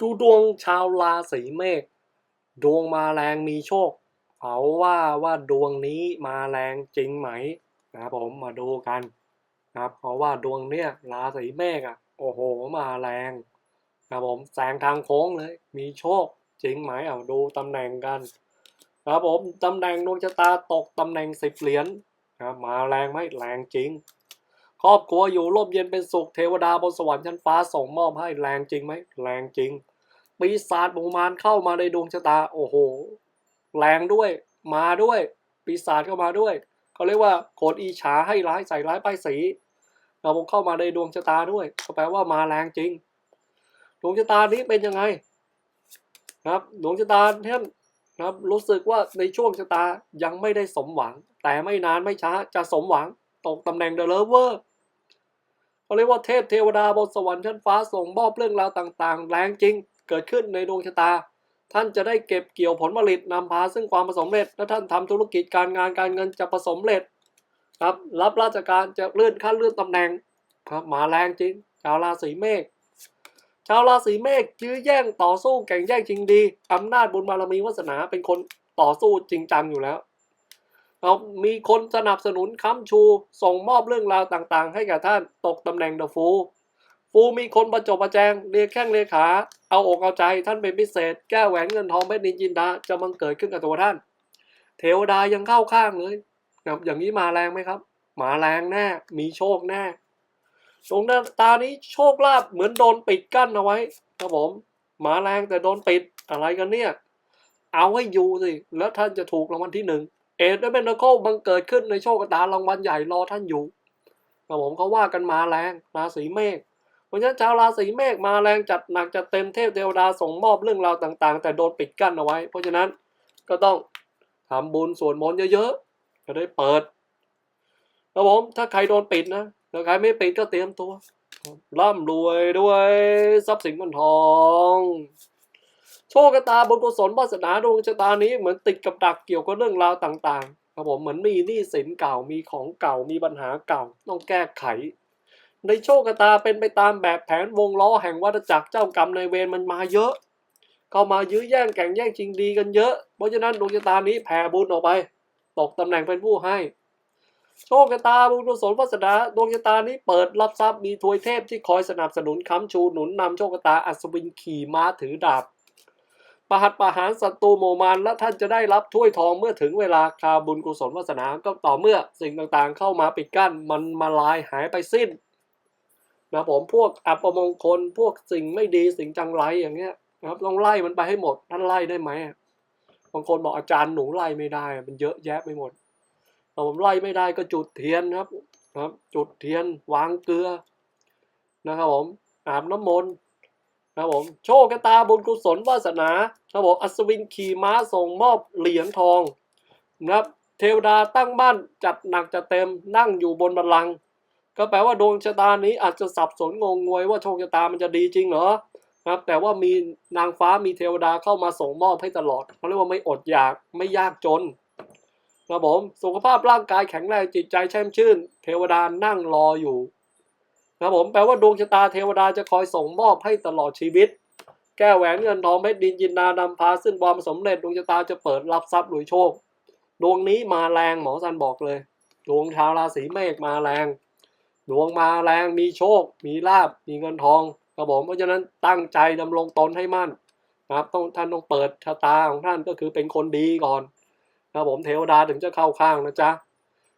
ดูดวงชาวราศีเมษดวงมาแรงมีโชคเขาว่าว่าดวงนี้มาแรงจริงไหมนะครับผมมาดูกันนะครับเพราะว่าดวงเนี้ยราศีเมษอะโอ้โหมาแรงนะครับผมแซงทางโค้งเลย มีโชคจริงไหมเอาดูตำแหน่งกันนะครับผมตำแหน่งดวงชะตาตกตำแหน่งสิบเหรียญนะครับมาแรงไหมแรงจริง ครอบครัวอยู่ร่มเย็นเป็นสุขเทวดาบนสวรรค์ชั้นฟ้าส่งมอบให้แรงจริงไหมแรงจริง ปีศาจบุมานเข้ามาในดวงชะตา โอ้โห แรงด้วย มาด้วย ปีศาจเข้ามาด้วยเขาเรียกว่าโกดอีฉาให้ร้ายใส่ร้ายป้ายสีเราเข้ามาในดวงชะตาด้วยก็แปลว่ามาแรงจริง ดวงชะตานี้เป็นยังไงครับ ดวงชะตาท่านครับ รู้สึกว่าในช่วงชะตายังไม่ได้สมหวัง แต่ไม่นานไม่ช้าจะสมหวังตกตำแหน่งเดอะเลเวอร์เขาเรียกว่าเทพเทวดาบนสวรรค์ชั้นฟ้าส่งมอบเรื่องราวต่าง ๆ แรงจริง เกิดขึ้นในดวงชะตา ท่านจะได้เก็บเกี่ยวผลผลิตนำพาซึ่งความประสบเร็จและท่านทำธุรกิจการงานการเงินจะประสบเร็จครับรับราชการจะเลื่อนขั้นเลื่อนตำแหน่งครับมาแรงจริง ชาวราศีเมษชาวราศีเมษยื้อแย่งต่อสู้แข่งแย่งจริงดีอำนาจบุญบารมีวาสนาเป็นคนต่อสู้จริงจังอยู่แล้วเรามีคนสนับสนุนค้ำชู ส่งมอบเรื่องราวต่างๆ ให้กับท่านตกตำแหน่งเดอะฟู ฟูมีคนประจบประแจงเรียกแข้งเรียกขา เอาอกเอาใจท่านเป็นพิเศษ แก้แหวนเงินทองเม็ดนินจินดาจะบังเกิดขึ้นกับตัวท่าน เทวดายังเข้าข้างเลยครับอย่างนี้มาแรงไหมครับ มาแรงแน่มีโชคแน่ดวงตานี้โชคลาภเหมือนโดนปิดกั้นเอาไว้ครับผมมาแรงแต่โดนปิดอะไรกันเนี่ย เอาให้อยู่สิ แล้วท่านจะถูกรางวัลที่หนึ่งเอ็ดและเบนโคลบังเกิดขึ้นในโชคตารางวัลใหญ่รอท่านอยู่ครับผมเขาว่ากันมาแรงราศีเมษ เพราะฉะนั้นชาวราศีเมษมาแรงจัดหนักจัดเต็มเทพเทวดาส่งมอบเรื่องราวต่าง ๆ แต่โดนปิดกั้นเอาไว้ เพราะฉะนั้นก็ต้องทำบุญสวดมนต์เยอะๆจะได้เปิดครับผมถ้าใครโดนปิดนะถ้าใครไม่ปิดก็เตรียมตัวร่ำรวยด้วยทรัพย์สินเงินทองโชคชะตาบุญกุศลวาสนาดวงชะตานี้เหมือนติดกับดักเกี่ยวกับเรื่องราวต่าง ๆ ครับผมเหมือนมีหนี้สินเก่ามีของเก่ามีปัญหาเก่าต้องแก้ไข ในโชคชะตาเป็นไปตามแบบแผนวงล้อแห่งวัฏจักรเจ้ากรรมในายเวรมันมาเยอะเข้ามายื้อแย่งแข่งแย่งชิงดีกันเยอะ เพราะฉะนั้นดวงชะตานี้แผ่บุญออกไป ตกตำแหน่งเป็นผู้ให้ โชคชะตาบุญกุศลวาสนาดวงชะตานี้เปิดรับทรัพย์มีทวยเทพที่คอยสนับสนุนค้ำชูหนุนนำโชคชะตาอัศวินขี่ม้าถือดาบประหัตประหารศัตรูโมมานและท่านจะได้รับถ้วยทองเมื่อถึงเวลาคาบุญกุศลวาสนาก็ต่อเมื่อสิ่งต่างๆ เข้ามาปิดกั้นมันมาลายหายไปสิ้น นะผมพวกอัปมงคลพวกสิ่งไม่ดีสิ่งจังไรอย่างเงี้ยนะครับต้องไล่มันไปให้หมดท่านไล่ได้ไหมบางคนบอกอาจารย์หนูไล่ไม่ได้ มันเยอะแยะไปหมดแต่ผมไล่ไม่ได้ก็จุดเทียนครับครับ จุดเทียนวางเกลือนะครับผมอาบน้ำมนต์ครับผมโชคชะตาบุญกุศลวาสนาครับผมอัศวินขี่ม้าส่งมอบเหรียญทองนะครับเทวดาตั้งบ้านจัดหนักจัดเต็มนั่งอยู่บนบัลลังก์ ก็แปลว่าดวงชะตานี้อาจจะสับสนงงงวยว่าโชคชะตามันจะดีจริงเหรอครับแต่ว่ามีนางฟ้ามีเทวดาเข้ามาส่งมอบให้ตลอดเขาเรียกว่าไม่อดอยากไม่ยากจนครับผมสุขภาพร่างกายแข็งแรงจิตใจแช่มชื่น เทวดานั่งรออยู่ครับผมแปลว่าดวงชะตาเทวดาจะคอยส่งมอบให้ตลอดชีวิต แก้แหวนเงินทองเพชรดินจินดานำพาซึ่งความสำเร็จดวงชะตาจะเปิดรับทรัพย์รวยโชค ดวงนี้มาแรงหมอสันบอกเลย ดวงชาวราศีเมษมาแรง ดวงมาแรงมีโชค มีลาบมีเงินทองครับผมเพราะฉะนั้นตั้งใจดำรงตนให้มั่นนะครับต้องท่านต้องเปิดชะตาของท่านก็คือเป็นคนดีก่อนนะครับผมเทวดาถึงจะเข้าข้างนะจ๊ะ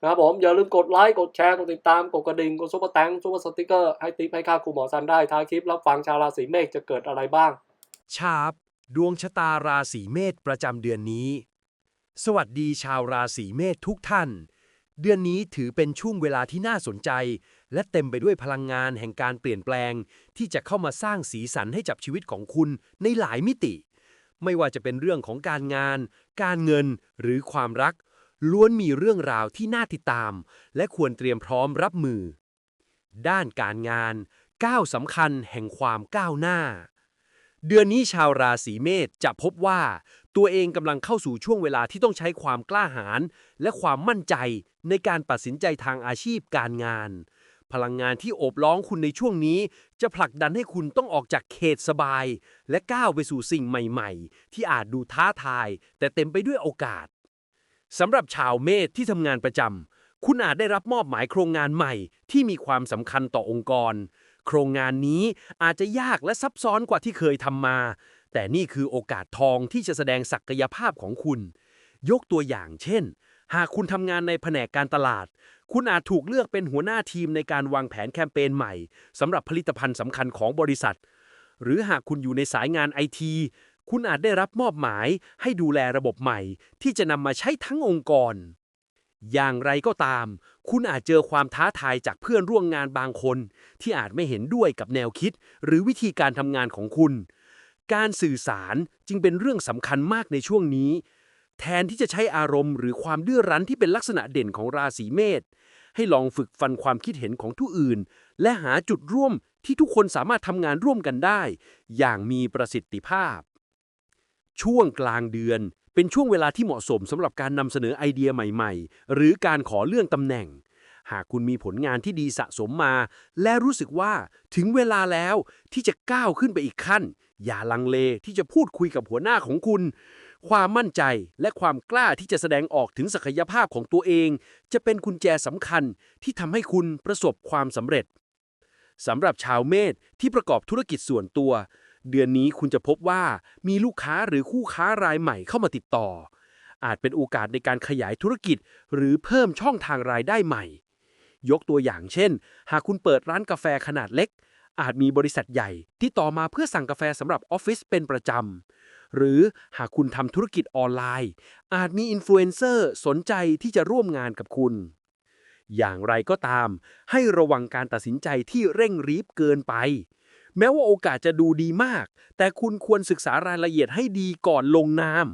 นะครับผมอย่าลืมกดไลค์กดแชร์กดติดตามกดกระดิ่งกดซุปเปอร์แตงซุปเปอร์สติกเกอร์ให้ติ๊บให้ค่าครูหมอซันได้ท้ายคลิปรับฟังชาวราศีเมษจะเกิดอะไรบ้าง ชาบ ดวงชะตาราศีเมษประจำเดือนนี้ สวัสดีชาวราศีเมษทุกท่าน เดือนนี้ถือเป็นช่วงเวลาที่น่าสนใจ และเต็มไปด้วยพลังงานแห่งการเปลี่ยนแปลง ที่จะเข้ามาสร้างสีสันให้กับชีวิตของคุณในหลายมิติ ไม่ว่าจะเป็นเรื่องของการงาน การเงินหรือความรัก ล้วนมีเรื่องราวที่น่าติดตาม และควรเตรียมพร้อมรับมือ ด้านการงานก้าวสำคัญแห่งความก้าวหน้า เดือนนี้ชาวราศีเมษจะพบว่า ตัวเองกำลังเข้าสู่ช่วงเวลาที่ต้องใช้ความกล้าหาญและความมั่นใจในการตัดสินใจทางอาชีพการงาน พลังงานที่โอบล้อมคุณในช่วงนี้ จะผลักดันให้คุณต้องออกจากเขตสบาย และก้าวไปสู่สิ่งใหม่ๆ ที่อาจดูท้าทาย แต่เต็มไปด้วยโอกาสสำหรับชาวเมษที่ทำงานประจำคุณอาจได้รับมอบหมายโครงงานใหม่ที่มีความสำคัญต่อองค์กร โครงงานนี้อาจจะยากและซับซ้อนกว่าที่เคยทำมา แต่นี่คือโอกาสทองที่จะแสดงศักยภาพของคุณ ยกตัวอย่างเช่น หากคุณทำงานในแผนกการตลาด คุณอาจถูกเลือกเป็นหัวหน้าทีมในการวางแผนแคมเปญใหม่สำหรับผลิตภัณฑ์สำคัญของบริษัท หรือหากคุณอยู่ในสายงานไอทีคุณอาจได้รับมอบหมายให้ดูแลระบบใหม่ ที่จะนำมาใช้ทั้งองค์กร อย่างไรก็ตาม คุณอาจเจอความท้าทายจากเพื่อนร่วมงานบางคน ที่อาจไม่เห็นด้วยกับแนวคิด หรือวิธีการทำงานของคุณ การสื่อสารจึงเป็นเรื่องสำคัญมากในช่วงนี้ แทนที่จะใช้อารมณ์หรือความดื้อรั้นที่เป็นลักษณะเด่นของราศีเมษให้ลองฝึกฟันความคิดเห็นของทุกอื่น และหาจุดร่วมที่ทุกคนสามารถทำงานร่วมกันได้ อย่างมีประสิทธิภาพ ช่วงกลางเดือน เป็นช่วงเวลาที่เหมาะสมสำหรับการนำเสนอไอเดียใหม่ๆ หรือการขอเลื่อนตำแหน่ง หากคุณมีผลงานที่ดีสะสมมา และรู้สึกว่าถึงเวลาแล้วที่จะก้าวขึ้นไปอีกขั้น อย่าลังเลที่จะพูดคุยกับหัวหน้าของคุณ ความมั่นใจและความกล้าที่จะแสดงออกถึงศักยภาพของตัวเอง จะเป็นกุญแจสำคัญที่ทำให้คุณประสบความสำเร็จสำหรับชาวเมษที่ประกอบธุรกิจส่วนตัว เดือนนี้คุณจะพบว่ามีลูกค้าหรือคู่ค้ารายใหม่เข้ามาติดต่อ อาจเป็นโอกาสในการขยายธุรกิจ หรือเพิ่มช่องทางรายได้ใหม่ ยกตัวอย่างเช่น หากคุณเปิดร้านกาแฟขนาดเล็ก อาจมีบริษัทใหญ่ที่ต่อมาเพื่อสั่งกาแฟสำหรับออฟฟิศเป็นประจำหรือหากคุณทำธุรกิจออนไลน์ อาจมีอินฟลูเอนเซอร์สนใจที่จะร่วมงานกับคุณอย่างไรก็ตาม ให้ระวังการตัดสินใจที่เร่งรีบเกินไป แม้ว่าโอกาสจะดูดีมาก แต่คุณควรศึกษารายละเอียดให้ดีก่อนลงนาม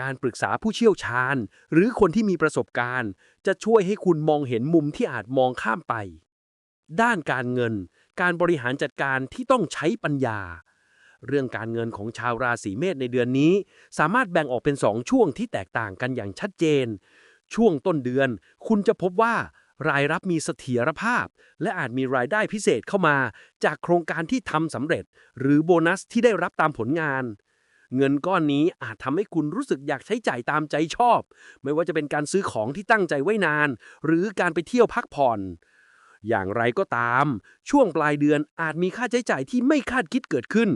การปรึกษาผู้เชี่ยวชาญ หรือคนที่มีประสบการณ์ จะช่วยให้คุณมองเห็นมุมที่อาจมองข้ามไป ด้านการเงิน การบริหารจัดการที่ต้องใช้ปัญญา เรื่องการเงินของชาวราศีเมษในเดือนนี้ สามารถแบ่งออกเป็นสองช่วงที่แตกต่างกันอย่างชัดเจน ช่วงต้นเดือน คุณจะพบว่า รายรับมีเสถียรภาพ และอาจมีรายได้พิเศษเข้ามา จากโครงการที่ทำสำเร็จ หรือโบนัสที่ได้รับตามผลงาน เงินก้อนนี้อาจทำให้คุณรู้สึกอยากใช้จ่ายตามใจชอบ ไม่ว่าจะเป็นการซื้อของที่ตั้งใจไว้นาน หรือการไปเที่ยวพักผ่อน อย่างไรก็ตาม ช่วงปลายเดือนอาจมีค่าใช้จ่ายที่ไม่คาดคิดเกิดขึ้น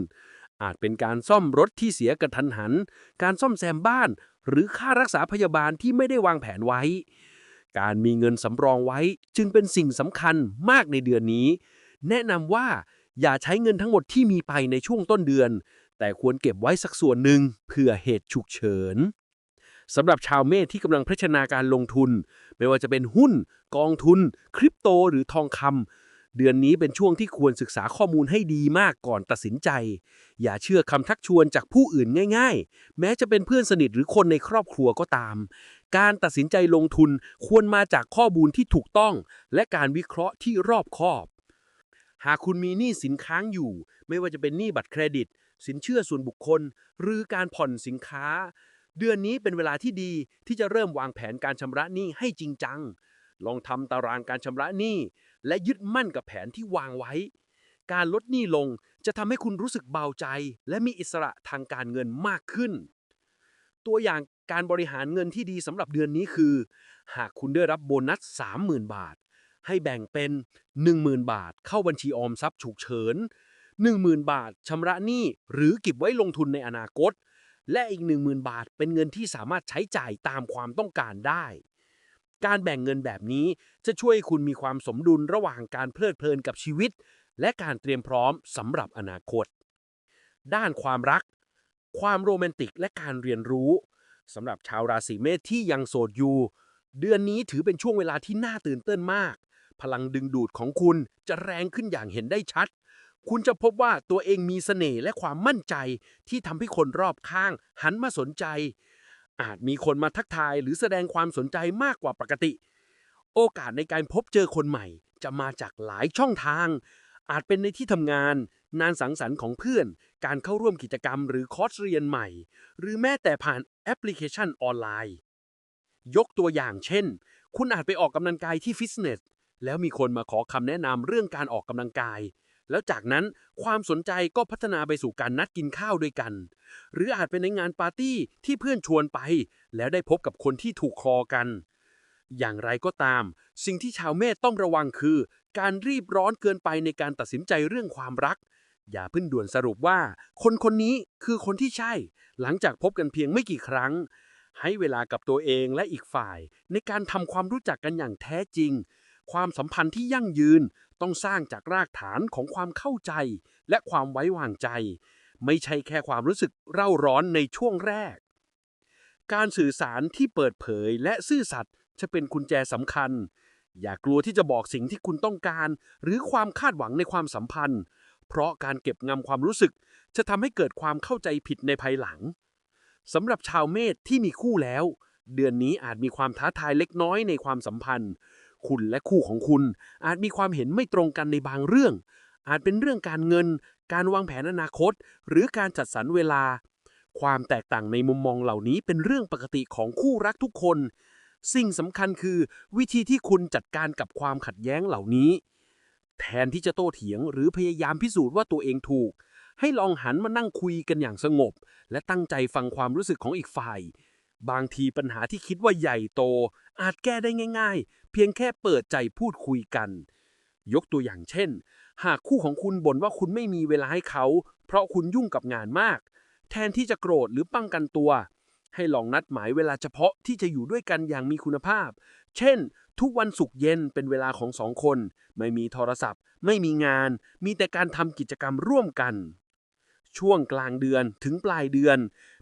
อาจเป็นการซ่อมรถที่เสียกระทันหัน การซ่อมแซมบ้าน หรือค่ารักษาพยาบาลที่ไม่ได้วางแผนไว้ การมีเงินสำรองไว้จึงเป็นสิ่งสำคัญมากในเดือนนี้ แนะนำว่าอย่าใช้เงินทั้งหมดที่มีไปในช่วงต้นเดือน แต่ควรเก็บไว้สักส่วนหนึ่งเพื่อเหตุฉุกเฉินสำหรับชาวเมษที่กำลังพิจารณาการลงทุน ไม่ว่าจะเป็นหุ้น กองทุน คริปโตหรือทองคำเดือนนี้เป็นช่วงที่ควรศึกษาข้อมูลให้ดีมากก่อนตัดสินใจ อย่าเชื่อคำทักชวนจากผู้อื่นง่าย ๆ แม้จะเป็นเพื่อนสนิทหรือคนในครอบครัวก็ตาม การตัดสินใจลงทุนควรมาจากข้อมูลที่ถูกต้อง และการวิเคราะห์ที่รอบคอบ หากคุณมีหนี้สินค้างอยู่ ไม่ว่าจะเป็นหนี้บัตรเครดิต สินเชื่อส่วนบุคคล หรือการผ่อนสินค้า เดือนนี้เป็นเวลาที่ดีที่จะเริ่มวางแผนการชำระหนี้ให้จริงจัง ลองทำตารางการชำระหนี้ และยึดมั่นกับแผนที่วางไว้ การลดหนี้ลงจะทำให้คุณรู้สึกเบาใจ และมีอิสระทางการเงินมากขึ้น ตัวอย่าง การบริหารเงินที่ดีสำหรับเดือนนี้คือ หากคุณได้รับโบนัส 30,000 บาท ให้แบ่งเป็น 10,000 บาท เข้าบัญชีออมทรัพย์ฉุกเฉิน 10,000 บาทชำระหนี้หรือเก็บไว้ลงทุนในอนาคต และอีก 10,000 บาทเป็นเงินที่สามารถใช้จ่ายตามความต้องการได้ การแบ่งเงินแบบนี้จะช่วยให้คุณมีความสมดุลระหว่างการเพลิดเพลินกับชีวิต และการเตรียมพร้อมสำหรับอนาคต ด้านความรัก ความโรแมนติกและการเรียนรู้ สำหรับชาวราศีเมษที่ยังโสดอยู่ เดือนนี้ถือเป็นช่วงเวลาที่น่าตื่นเต้นมาก พลังดึงดูดของคุณจะแรงขึ้นอย่างเห็นได้ชัด คุณจะพบว่าตัวเองมีเสน่ห์และความมั่นใจที่ทำให้คนรอบข้าง หันมาสนใจ อาจมีคนมาทักทายหรือแสดงความสนใจมากกว่าปกติ โอกาสในการพบเจอคนใหม่ จะมาจากหลายช่องทาง อาจเป็นในที่ทำงานนานสังสรรค์ของเพื่อน การเข้าร่วมกิจกรรมหรือคอร์สเรียนใหม่ หรือแม้แต่ผ่าน ปพลิเคชันออนไลน์ ยกตัวอย่างเช่น คุณอาจไปออกกำลังกายที่ฟิตเนส แล้วมีคนมาขอคำแนะนำเรื่องการออกกำลังกาย แล้วจากนั้นความสนใจก็พัฒนาไปสู่การนัดกินข้าวด้วยกัน หรืออาจเป็นในงานปาร์ตี้ที่เพื่อนชวนไป แล้วได้พบกับคนที่ถูกคอกัน อย่างไรก็ตาม สิ่งที่ชาวเมธต้องระวังคือ การรีบร้อนเกินไปในการตัดสินใจเรื่องความรัก อย่าเพิ่งด่วนสรุปว่า คนคนนี้คือคนที่ใช่ หลังจากพบกันเพียงไม่กี่ครั้ง ให้เวลากับตัวเองและอีกฝ่าย ในการทำความรู้จักกันอย่างแท้จริง ความสัมพันธ์ที่ยั่งยืนต้องสร้างจากรากฐานของความเข้าใจ และความไว้วางใจ ไม่ใช่แค่ความรู้สึกเร่าร้อนในช่วงแรก การสื่อสารที่เปิดเผยและซื่อสัตย์จะเป็นกุญแจสำคัญ อย่ากลัวที่จะบอกสิ่งที่คุณต้องการ หรือความคาดหวังในความสัมพันธ์ เพราะการเก็บงำความรู้สึก จะทำให้เกิดความเข้าใจผิดในภายหลังสำหรับชาวเมษที่มีคู่แล้ว เดือนนี้อาจมีความท้าทายเล็กน้อยในความสัมพันธ์ คุณและคู่ของคุณ อาจมีความเห็นไม่ตรงกันในบางเรื่อง อาจเป็นเรื่องการเงิน การวางแผนอนาคต หรือการจัดสรรเวลา ความแตกต่างในมุมมองเหล่านี้เป็นเรื่องปกติของคู่รักทุกคน สิ่งสำคัญคือ วิธีที่คุณจัดการกับความขัดแย้งเหล่านี้ แทนที่จะโต้เถียงหรือพยายามพิสูจน์ว่าตัวเองถูก ให้ลองหันมานั่งคุยกันอย่างสงบ และตั้งใจฟังความรู้สึกของอีกฝ่าย บางทีปัญหาที่คิดว่าใหญ่โต อาจแก้ได้ง่าย ๆ เพียงแค่เปิดใจพูดคุยกัน ยกตัวอย่างเช่น หากคู่ของคุณบ่นว่าคุณไม่มีเวลาให้เขา เพราะคุณยุ่งกับงานมาก แทนที่จะโกรธหรือป้องกันตัว ให้ลองนัดหมายเวลาเฉพาะที่จะอยู่ด้วยกันอย่างมีคุณภาพ เช่น ทุกวันศุกร์เย็นเป็นเวลาของสองคน ไม่มีโทรศัพท์ ไม่มีงาน มีแต่การทำกิจกรรมร่วมกัน ช่วงกลางเดือนถึงปลายเดือน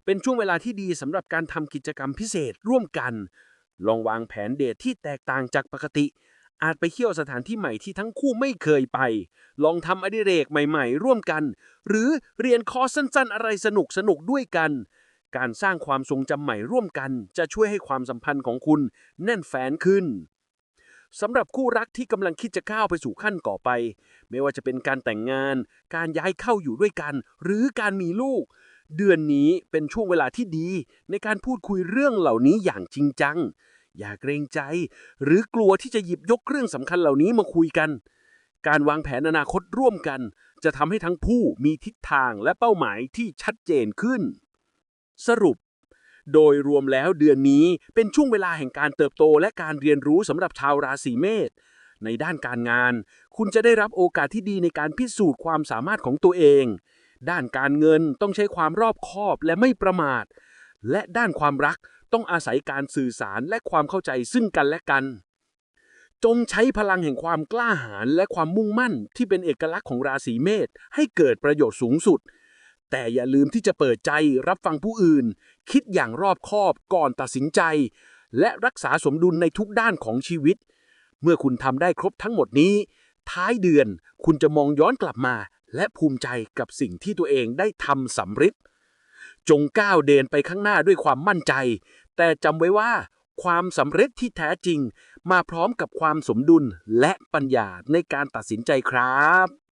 เป็นช่วงเวลาที่ดีสำหรับการทำกิจกรรมพิเศษร่วมกัน ลองวางแผนเดทที่แตกต่างจากปกติ อาจไปเที่ยวสถานที่ใหม่ที่ทั้งคู่ไม่เคยไป ลองทำอดิเรกใหม่ ๆ ร่วมกัน หรือเรียนคอร์สสั้น ๆ อะไรสนุกสนุกๆด้วยกัน การสร้างความทรงจำใหม่ร่วมกันจะช่วยให้ความสัมพันธ์ของคุณแน่นแฟนขึ้นสำหรับคู่รักที่กำลังคิดจะก้าวไปสู่ขั้นต่อไป ไม่ว่าจะเป็นการแต่งงาน การย้ายเข้าอยู่ด้วยกัน หรือการมีลูก เดือนนี้เป็นช่วงเวลาที่ดี ในการพูดคุยเรื่องเหล่านี้อย่างจริงจัง อย่าเกรงใจ หรือกลัวที่จะหยิบยกเรื่องสำคัญเหล่านี้มาคุยกัน การวางแผนอนาคตร่วมกัน จะทำให้ทั้งผู้มีทิศทางและเป้าหมายที่ชัดเจนขึ้น สรุป โดยรวมแล้วเดือนนี้เป็นช่วงเวลาแห่งการเติบโตและการเรียนรู้สำหรับชาวราศีเมษในด้านการงาน คุณจะได้รับโอกาสที่ดีในการพิสูจน์ความสามารถของตัวเอง ด้านการเงินต้องใช้ความรอบคอบและไม่ประมาท และด้านความรักต้องอาศัยการสื่อสารและความเข้าใจซึ่งกันและกัน จงใช้พลังแห่งความกล้าหาญและความมุ่งมั่นที่เป็นเอกลักษณ์ของราศีเมษให้เกิดประโยชน์สูงสุด แต่อย่าลืมที่จะเปิดใจรับฟังผู้อื่น คิดอย่างรอบคอบก่อนตัดสินใจ และรักษาสมดุลในทุกด้านของชีวิต เมื่อคุณทำได้ครบทั้งหมดนี้ ท้ายเดือนคุณจะมองย้อนกลับมา และภูมิใจกับสิ่งที่ตัวเองได้ทำสำเร็จจงก้าวเดินไปข้างหน้าด้วยความมั่นใจ แต่จำไว้ว่า ความสำเร็จที่แท้จริง มาพร้อมกับความสมดุลและปัญญาในการตัดสินใจครับ